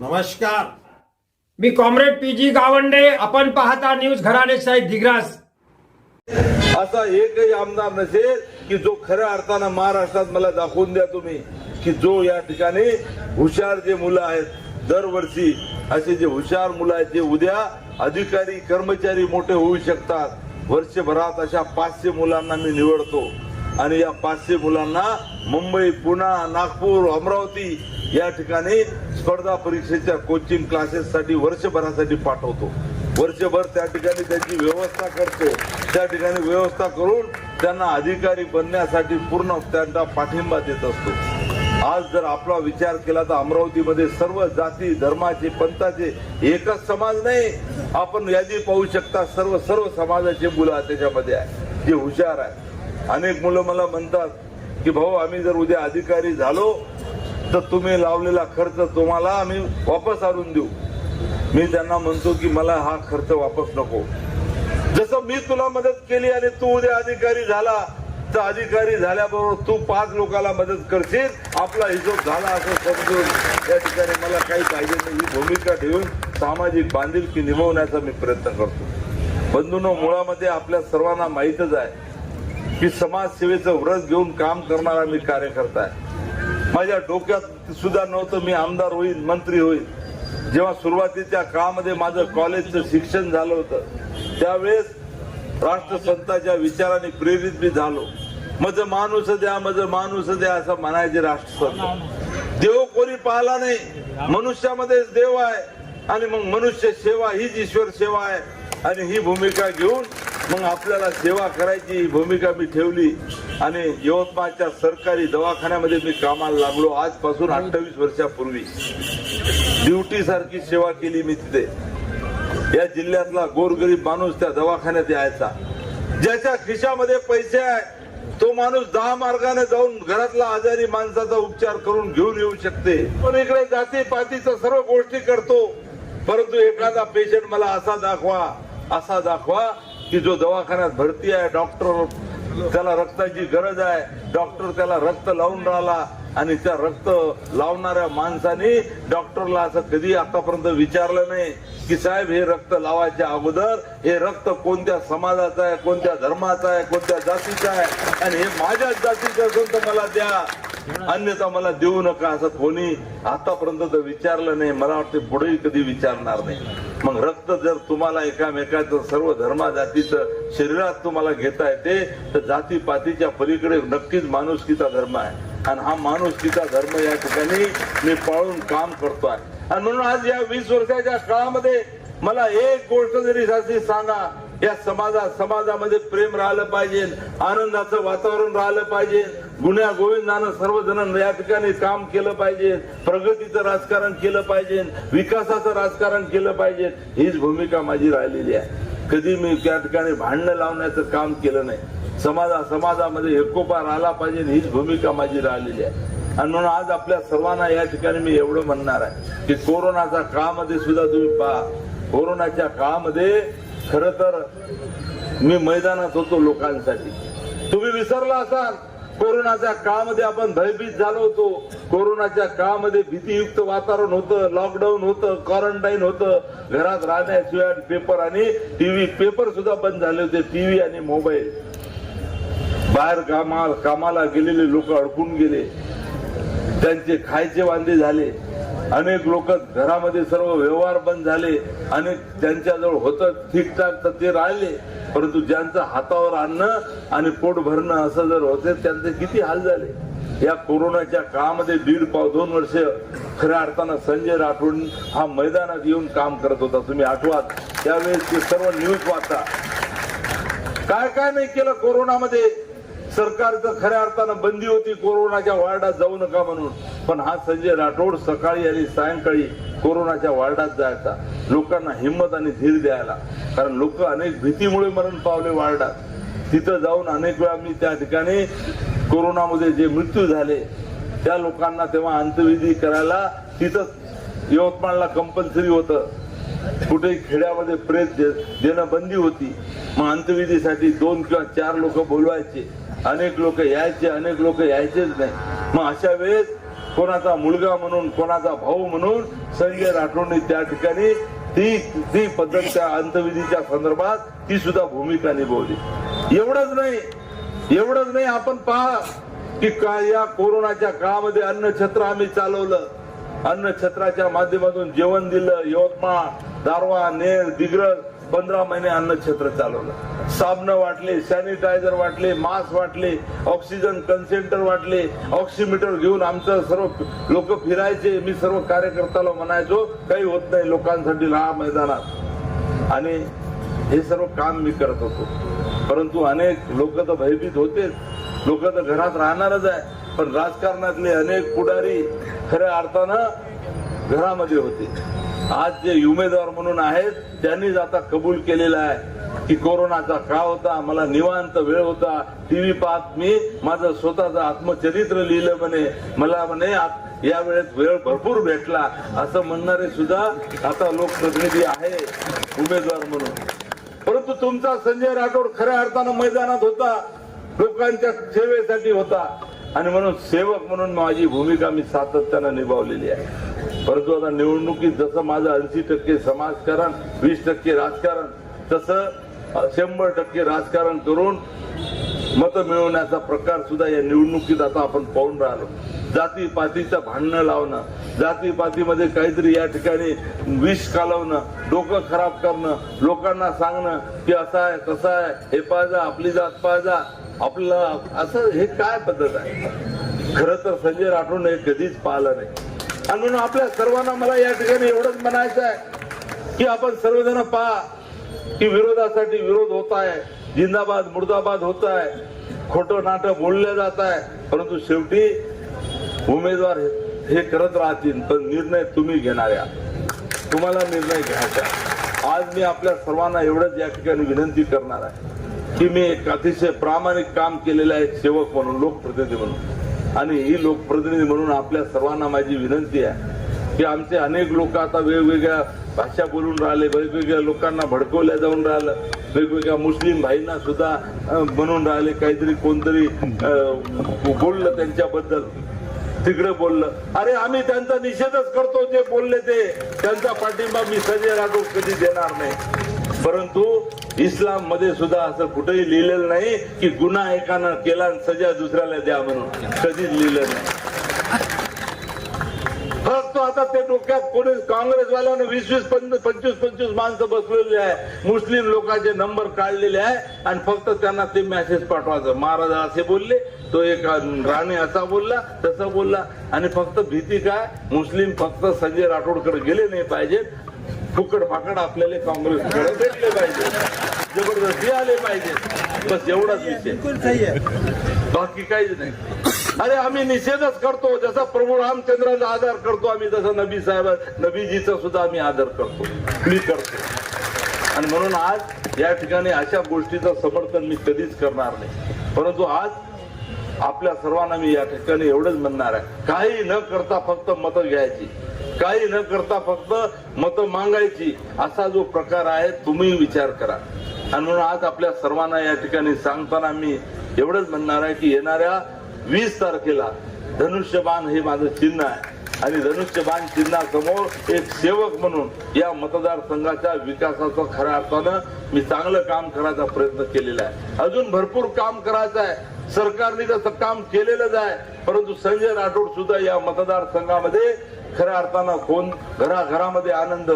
नमस्कार. मी comrade P G Gawande आपण पाहता न्यूज घराणे साहेब दिग्रास. असा एकही आमदार नसेल की जो खऱ्या अर्थानं महाराष्ट्रात मला दाखवून द्या तुम्ही की जो या ठिकाणी हुशार जे मुलं आहेत दरवर्षी असे जे हुशार मुलं आहेत जे उद्या अधिकारी कर्मचारी मोठे होऊ शकतात. वर्षभरात अशा पाचशे मुलांना मी निवडतो. आणि या पाचशे मुलांना मुंबई पुणा नागपूर अमरावती या ठिकाणी स्पर्धा परीक्षेच्या कोचिंग क्लासेससाठी वर्षभरासाठी पाठवतो. वर्षभर त्या ठिकाणी त्याची व्यवस्था करतो. त्या ठिकाणी व्यवस्था करून त्यांना अधिकारी बनण्यासाठी पूर्ण त्यांना पाठिंबा देत असतो. आज जर आपला विचार केला तर अमरावतीमध्ये सर्व जाती धर्माचे पंथाचे एकच समाज नाही. आपण यादी पाहू शकता सर्व सर्व समाजाचे मुलं त्याच्यामध्ये आहे. जे हुशार आहे. अनेक मुलं मला म्हणतात की भाऊ आम्ही जर उद्या अधिकारी झालो तर तुम्ही लावलेला खर्च तुम्हाला आम्ही वापस आणून देऊ. मी त्यांना म्हणतो की मला हा खर्च वापस नको. जसं मी तुला मदत केली आणि तू उद्या अधिकारी झाला तर अधिकारी झाल्याबरोबर तू पाच लोकांना मदत करशील. आपला हिशोब झाला असं समजून या ठिकाणी मला काही पाहिजे नाही. ही भूमिका ठेवून सामाजिक बांधिलकी निभवण्याचा मी प्रयत्न करतो. बंधूनो मुळामध्ये आपल्या सर्वांना माहीतच आहे की समाजसेवेचं व्रत घेऊन काम करणारा मी कार्यकर्ता आहे. माझ्या डोक्यात सुद्धा नव्हतं मी आमदार होईल मंत्री होईल जेव्हा सुरुवातीच्या काळामध्ये माझं कॉलेजचं शिक्षण झालं होतं त्यावेळेस राष्ट्रसंताच्या विचाराने प्रेरित मी झालो. मज माणूस द्या मज माणूस द्या असं म्हणायचे राष्ट्रसंत. देव कोणी पाहला नाही. मनुष्यामध्येच देव आहे आणि मग मनुष्य सेवा हीच ईश्वर सेवा आहे. आणि ही भूमिका घेऊन मग आपल्याला सेवा करायची भूमिका मी ठेवली आणि यवतमाळच्या सरकारी दवाखान्यामध्ये मी कामाला लागलो आजपासून अठ्ठावीस वर्षापूर्वी. ड्युटी सारखी सेवा केली मी तिथे. या जिल्ह्यातला गोरगरीब माणूस त्या दवाखान्यात यायचा. ज्याच्या खिशामध्ये पैसे आहे तो माणूस दहा मार्गाने जाऊन घरातला आजारी माणसाचा उपचार करून घेऊन येऊ शकते. पण इकडे जाती पातीचा सर्व गोष्टी करतो. परंतु एखादा पेशंट मला असा दाखवा असा दाखवा की जो दवाखान्यात भरती आहे डॉक्टर त्याला रक्ताची गरज आहे. डॉक्टर त्याला रक्त लावून राहिला आणि त्या रक्त लावणाऱ्या माणसाने डॉक्टरला असं कधी आतापर्यंत विचारलं नाही की साहेब हे रक्त लावायच्या अगोदर हे रक्त कोणत्या समाजाचं आहे कोणत्या धर्माचं आहे कोणत्या जातीचं आहे? आणि हे माझ्याच जातीचं असेल तर मला द्या. अन्यथा मला देऊ नका असं कोणी आतापर्यंत तर विचारलं नाही. मला वाटते पुढेही कधी विचारणार नाही. मग रक्त जर तुम्हाला एकामेकाचं सर्व धर्मा जातीचं शरीरात तुम्हाला घेता येते तर जाती पातीच्या पलीकडे नक्कीच माणुसकीचा धर्म आहे. आणि हा माणुसकीचा धर्म या ठिकाणी मी पाळून काम करतो आहे. आणि म्हणून आज या वीस वर्षाच्या काळामध्ये मला एक गोष्ट जरी सांगा या समाजात समाजामध्ये प्रेम राहिलं पाहिजे आनंदाचं वातावरण राहिलं पाहिजे. गुन्ह्या गोविंदानं सर्वजण या ठिकाणी काम केलं पाहिजे प्रगतीचं राजकारण केलं पाहिजे विकासाचं राजकारण केलं पाहिजे. हीच भूमिका माझी राहिलेली आहे. कधी मी त्या ठिकाणी भांडणं लावण्याचं काम केलं नाही. समाजा समाजामध्ये एकोपा राहिला पाहिजे हीच भूमिका माझी राहिलेली आहे. आणि म्हणून आज आपल्या सर्वांना या ठिकाणी मी एवढं म्हणणार आहे की कोरोनाच्या काळामध्ये सुद्धा तुम्ही पहा. कोरोनाच्या काळामध्ये खर तर मी मैदानात होतो लोकांसाठी. तुम्ही विसरला असाल कोरोनाच्या काळामध्ये आपण भयभीत झालो होतो. कोरोनाच्या काळामध्ये भीतीयुक्त वातावरण होतं लॉकडाऊन होतं क्वारंटाईन होतं. घरात राहण्याशिवाय पेपर आणि टीव्ही पेपर सुद्धा बंद झाले होते टीव्ही आणि मोबाईल बाहेर कामा कामाला गेलेले लोक अडकून गेले. त्यांचे खायचे वांदे झाले. अनेक लोक घरामध्ये सर्व व्यवहार बंद झाले अनेक त्यांच्याजवळ होतं ठीकठाक तर ते राहिले. परंतु ज्यांचं हातावर आणणं आणि पोट भरणं असं जर होते त्यांचे किती हाल झाले? या कोरोनाच्या काळामध्ये दीड पाव दोन वर्ष खऱ्या अर्थानं संजय राठोड हा मैदानात येऊन काम करत होता. तुम्ही आठवात त्यावेळेस ते सर्व न्यूज वाचा. काय काय नाही केलं कोरोनामध्ये? सरकारचं खऱ्या अर्थानं बंदी होती कोरोनाच्या वार्डात जाऊ नका म्हणून. पण हा संजय राठोड सकाळी आणि सायंकाळी कोरोनाच्या वार्डात जायचा. लोकांना हिंमत आणि धीर द्यायला. कारण लोक अनेक भीतीमुळे मरण पावले वार्डात. तिथं जाऊन अनेक वेळा मी त्या ठिकाणी कोरोनामध्ये जे मृत्यू झाले त्या लोकांना तेव्हा अंत्यविधी करायला तिथंच यवतमाळला कंपल्सरी होतं. कुठेही खेड्यामध्ये प्रेत दे- देणं बंदी होती. मग अंत्यविधीसाठी दोन किंवा चार लोक बोलवायचे. अनेक लोक यायचे अनेक लोक यायचेच नाही. मग अशा वेळेस कोणाचा मुलगा म्हणून कोणाचा भाऊ म्हणून संजय राठोडने त्या ठिकाणी ती ती पद्धत त्या अंतविधीच्या संदर्भात ती सुद्धा भूमिका निभावली. एवढंच नाही एवढंच नाही आपण पहा की का या कोरोनाच्या काळामध्ये अन्नछत्र आम्ही चालवलं. अन्नछत्राच्या माध्यमातून जेवण दिलं यवतमाळ दारवा नेर दिग्रज पंधरा महिने अन्नछत्र चालवलं. साबणं वाटले सॅनिटायझर वाटले मास्क वाटले ऑक्सिजन कन्सेंटर वाटले ऑक्सिमीटर घेऊन आमचं सर्व लोक फिरायचे. मी सर्व कार्यकर्त्याला म्हणायचो काही होत नाही लोकांसाठी लहान मैदानात. आणि हे सर्व काम मी करत होतो. परंतु अनेक लोक तर भयभीत होतेच. लोक तर घरात राहणारच आहे. पण राजकारणातले अनेक पुढारी खऱ्या अर्थानं घरामध्ये होते. आज जे उमेदवार म्हणून आहेत त्यांनीच आता कबूल केलेलं आहे. की कोरोनाचा काळ होता मला निवांत वेळ होता. टीव्ही पाहत मी माझं स्वतःचं आत्मचरित्र लिहिलं म्हणे. मला म्हणे आत- या वेळेत वेळ भरपूर भेटला. असं म्हणणारे सुद्धा आता लोकप्रतिनिधी आहे उमेदवार म्हणून. परंतु तुमचा संजय राठोड खऱ्या अर्थानं मैदानात होता लोकांच्या सेवेसाठी होता. आणि म्हणून सेवक म्हणून माझी भूमिका मी सातत्यानं निभावलेली आहे. परंतु आता निवडणुकीत जसं माझं ऐंशी टक्के समाजकारण वीस टक्के राजकारण तसं शंभर टक्के राजकारण करून मत मिळवण्याचा प्रकार सुद्धा या निवडणुकीत आता आपण पाहून राहिलो. जातीपातीचं भांडणं लावणं जातीपातीमध्ये काहीतरी या ठिकाणी विष कालवणं डोकं खराब करणं लोकांना सांगणं की असं आहे कसं आहे हे पाहिजा आपली जात पाहिजा आपलं असं हे काय पद्धत आहे? खरं तर संजय राठोड हे कधीच पाहिलं नाही. आणि म्हणून आपल्या सर्वांना मला या ठिकाणी एवढंच म्हणायचं आहे की आपण सर्वजण पहा की विरोधासाठी विरोध होत आहे जिंदाबाद मुर्दाबाद होत आहे खोटं नाटक बोललं जात आहे परंतु शेवटी उमेदवार हे- करत राहतील पण निर्णय तुम्ही घेणाऱ्या तुम्हाला निर्णय घ्यायचा आज मी आपल्या सर्वांना एवढंच या ठिकाणी विनंती करणार आहे की मी एक अतिशय प्रामाणिक काम केलेलं आहे सेवक म्हणून लोकप्रतिनिधी म्हणून. आणि ही लोकप्रतिनिधी म्हणून आपल्या सर्वांना माझी विनंती आहे की आमचे अनेक लोक आता वेगवेगळ्या भाषा बोलून राहिले वेगवेगळ्या लोकांना भडकवल्या जाऊन राहिलं वेगवेगळ्या मुस्लिम भाईंना सुद्धा म्हणून राहिले काहीतरी कोणतरी बोललं त्यांच्याबद्दल तिकडे बोललं. अरे आम्ही त्यांचा निषेधच करतो जे बोलले ते. त्यांचा पाठिंबा मी संजय राठोड कधी देणार नाही. परंतु इस्लाममध्ये सुद्धा असं कुठेही लिहिलेलं नाही की गुन्हा एकानं केला आणि सजा दुसऱ्याला द्या म्हणून. कधीच लिहिलं नाही. फक्त आता ते डोक्यात कोणी काँग्रेसवाल्यानं वीस वीस पंच- पंचवीस पंचवीस माणसं बसलेली आहे. मुस्लिम लोकांचे नंबर काढलेले आहे आणि फक्त त्यांना ते मेसेज पाठवायचं. महाराज असे बोलले तो एक राणे असा बोलला तसा बोलला. आणि फक्त भीती काय मुस्लिम फक्त संजय राठोडकडे गेले नाही पाहिजेत. फुकट फाकड आपल्याला काँग्रेसकडे भेटले पाहिजे जबरदस्ती आले पाहिजे बस एवढाच विषय. बाकी काहीच नाही. अरे आम्ही निषेधच करतो जसा प्रभू रामचंद्राचा आदर करतो आम्ही जसं नबी साहेब नबीजीचा सुद्धा आम्ही आदर करतो. मी करतो. आणि म्हणून आज या ठिकाणी अशा गोष्टीचं समर्थन मी कधीच करणार नाही. परंतु आज आपल्या सर्वांना मी या ठिकाणी एवढंच म्हणणार आहे. काही न करता फक्त मतं घ्यायची. काही न करता फक्त मतं मागायची. असा जो प्रकार आहे तुम्ही विचार करा. आणि म्हणून आज आपल्या सर्वांना या ठिकाणी सांगताना मी एवढंच म्हणणार आहे की येणाऱ्या वीस तारखेला धनुष्यबाण हे माझं चिन्ह आहे. आणि धनुष्यबाण चिन्हासमोर एक सेवक म्हणून या मतदारसंघाच्या विकासाचा खऱ्या अर्थानं मी चांगलं काम करायचा प्रयत्न केलेला आहे. अजून भरपूर काम करायचं आहे. सरकारने कसं काम केलेलंच आहे परंतु संजय राठोड सुद्धा या मतदारसंघामध्ये खऱ्या अर्थानं कोण घराघरामध्ये आनंद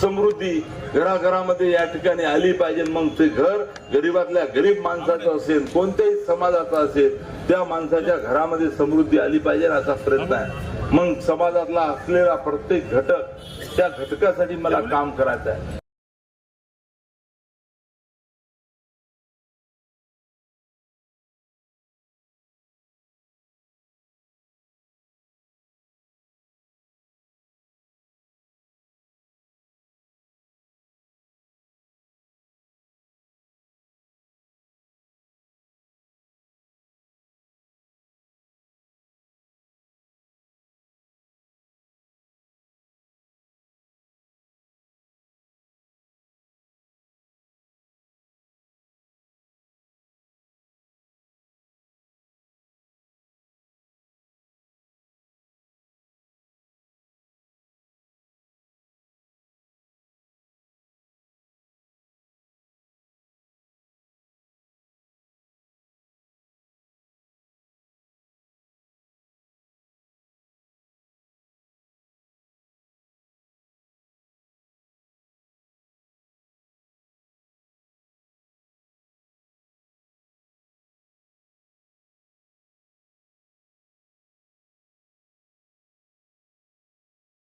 समृद्धी घराघरामध्ये या ठिकाणी आली पाहिजे मग ते घर गरीबातल्या गरीब माणसाचं असेल कोणत्याही समाजाचं असेल त्या माणसाच्या घरामध्ये समृद्धी आली पाहिजे असा प्रयत्न आहे. मग समाजातला असलेला प्रत्येक घटक त्या घटकासाठी मला काम करायचं आहे.